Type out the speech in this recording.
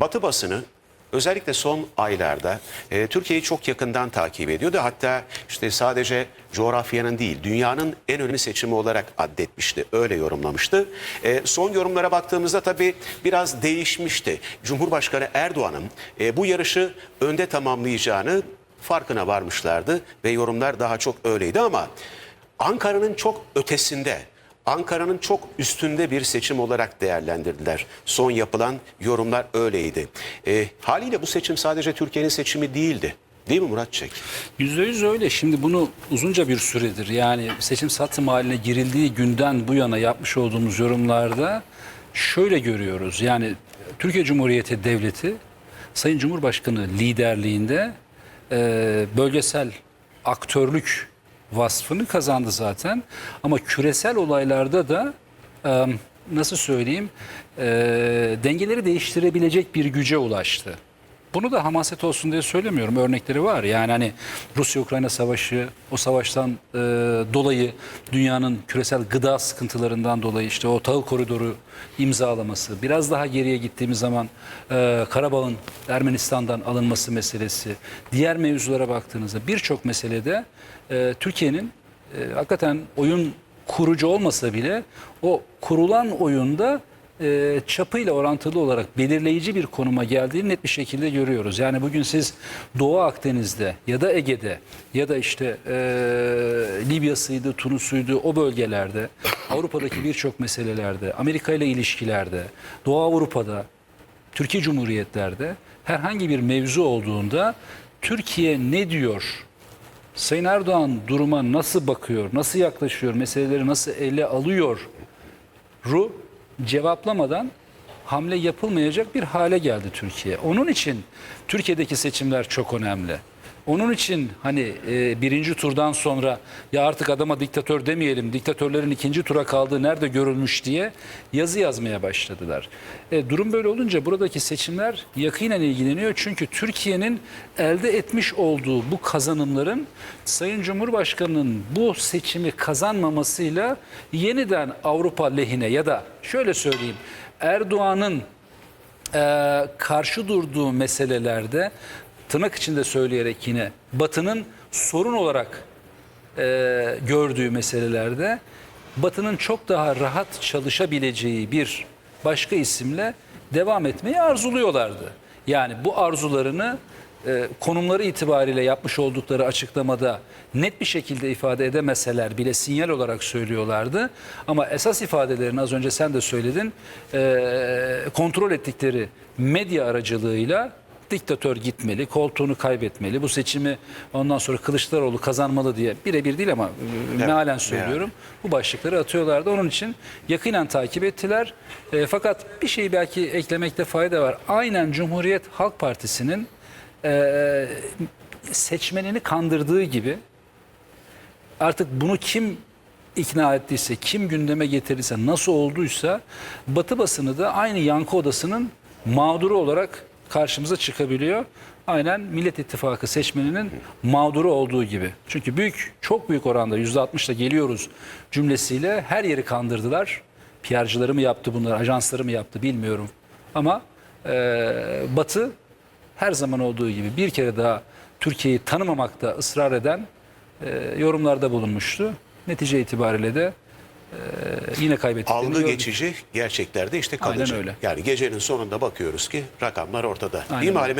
Batı basını özellikle son aylarda e, Türkiye'yi çok yakından takip ediyordu. Hatta işte sadece coğrafyanın değil dünyanın en önemli seçimi olarak addetmişti. Öyle yorumlamıştı. E, son yorumlara baktığımızda tabii biraz değişmişti. Cumhurbaşkanı Erdoğan'ın e, bu yarışı önde tamamlayacağını farkına varmışlardı ve yorumlar daha çok öyleydi ama Ankara'nın çok ötesinde Ankara'nın çok üstünde bir seçim olarak değerlendirdiler. Son yapılan yorumlar öyleydi. E, haliyle bu seçim sadece Türkiye'nin seçimi değildi. Değil mi Murat Çek? Yüzde yüz öyle. Şimdi bunu uzunca bir süredir yani seçim satım haline girildiği günden bu yana yapmış olduğumuz yorumlarda şöyle görüyoruz. Yani Türkiye Cumhuriyeti Devleti Sayın Cumhurbaşkanı liderliğinde e, bölgesel aktörlük vasfını kazandı zaten. Ama küresel olaylarda da e, nasıl söyleyeyim e, dengeleri değiştirebilecek bir güce ulaştı. Bunu da hamaset olsun diye söylemiyorum. Örnekleri var. Yani hani Rusya-Ukrayna savaşı, o savaştan e, dolayı dünyanın küresel gıda sıkıntılarından dolayı işte o tahıl koridoru imzalaması, biraz daha geriye gittiğimiz zaman e, Karabağ'ın Ermenistan'dan alınması meselesi, diğer mevzulara baktığınızda birçok meselede e, Türkiye'nin e, hakikaten oyun kurucu olmasa bile o kurulan oyunda e, çapıyla orantılı olarak belirleyici bir konuma geldiğini net bir şekilde görüyoruz. Yani bugün siz Doğu Akdeniz'de ya da Ege'de ya da işte e, Libya'sıydı, Tunus'uydu o bölgelerde, Avrupa'daki birçok meselelerde, Amerika ile ilişkilerde, Doğu Avrupa'da, Türkiye Cumhuriyetlerde herhangi bir mevzu olduğunda Türkiye ne diyor? Sayın Erdoğan duruma nasıl bakıyor, nasıl yaklaşıyor, meseleleri nasıl ele alıyor? Ru cevaplamadan hamle yapılmayacak bir hale geldi Türkiye. Onun için Türkiye'deki seçimler çok önemli. Onun için hani e, birinci turdan sonra ya artık adama diktatör demeyelim, diktatörlerin ikinci tura kaldığı nerede görülmüş diye yazı yazmaya başladılar. E, durum böyle olunca buradaki seçimler yakinen ilgileniyor. Çünkü Türkiye'nin elde etmiş olduğu bu kazanımların Sayın Cumhurbaşkanı'nın bu seçimi kazanmamasıyla yeniden Avrupa lehine ya da şöyle söyleyeyim Erdoğan'ın e, karşı durduğu meselelerde tırnak içinde söyleyerek yine Batı'nın sorun olarak e, gördüğü meselelerde Batı'nın çok daha rahat çalışabileceği bir başka isimle devam etmeyi arzuluyorlardı. Yani bu arzularını e, konumları itibariyle yapmış oldukları açıklamada net bir şekilde ifade edemeseler bile sinyal olarak söylüyorlardı. Ama esas ifadelerini az önce sen de söyledin e, kontrol ettikleri medya aracılığıyla diktatör gitmeli, koltuğunu kaybetmeli, bu seçimi ondan sonra Kılıçdaroğlu kazanmalı diye birebir değil ama e, mealen söylüyorum. Bu başlıkları atıyorlardı. Onun için yakinen takip ettiler. E, fakat bir şeyi belki eklemekte fayda var. Aynen Cumhuriyet Halk Partisi'nin e, seçmenini kandırdığı gibi artık bunu kim ikna ettiyse, kim gündeme getirirse, nasıl olduysa Batı basını da aynı yankı odasının mağduru olarak karşımıza çıkabiliyor. Aynen Millet İttifakı seçmeninin mağduru olduğu gibi. Çünkü büyük, çok büyük oranda %60'la geliyoruz cümlesiyle her yeri kandırdılar. PR'cıları mı yaptı bunları, ajansları mı yaptı bilmiyorum. Ama e, Batı her zaman olduğu gibi bir kere daha Türkiye'yi tanımamakta ısrar eden e, yorumlarda bulunmuştu. Netice itibariyle de yine kaybettiklerini Algı gördük. geçici, gerçeklerde işte Aynen kalıcı. öyle. Yani gecenin sonunda bakıyoruz ki rakamlar ortada. Aynen Değil mi öyle. Halime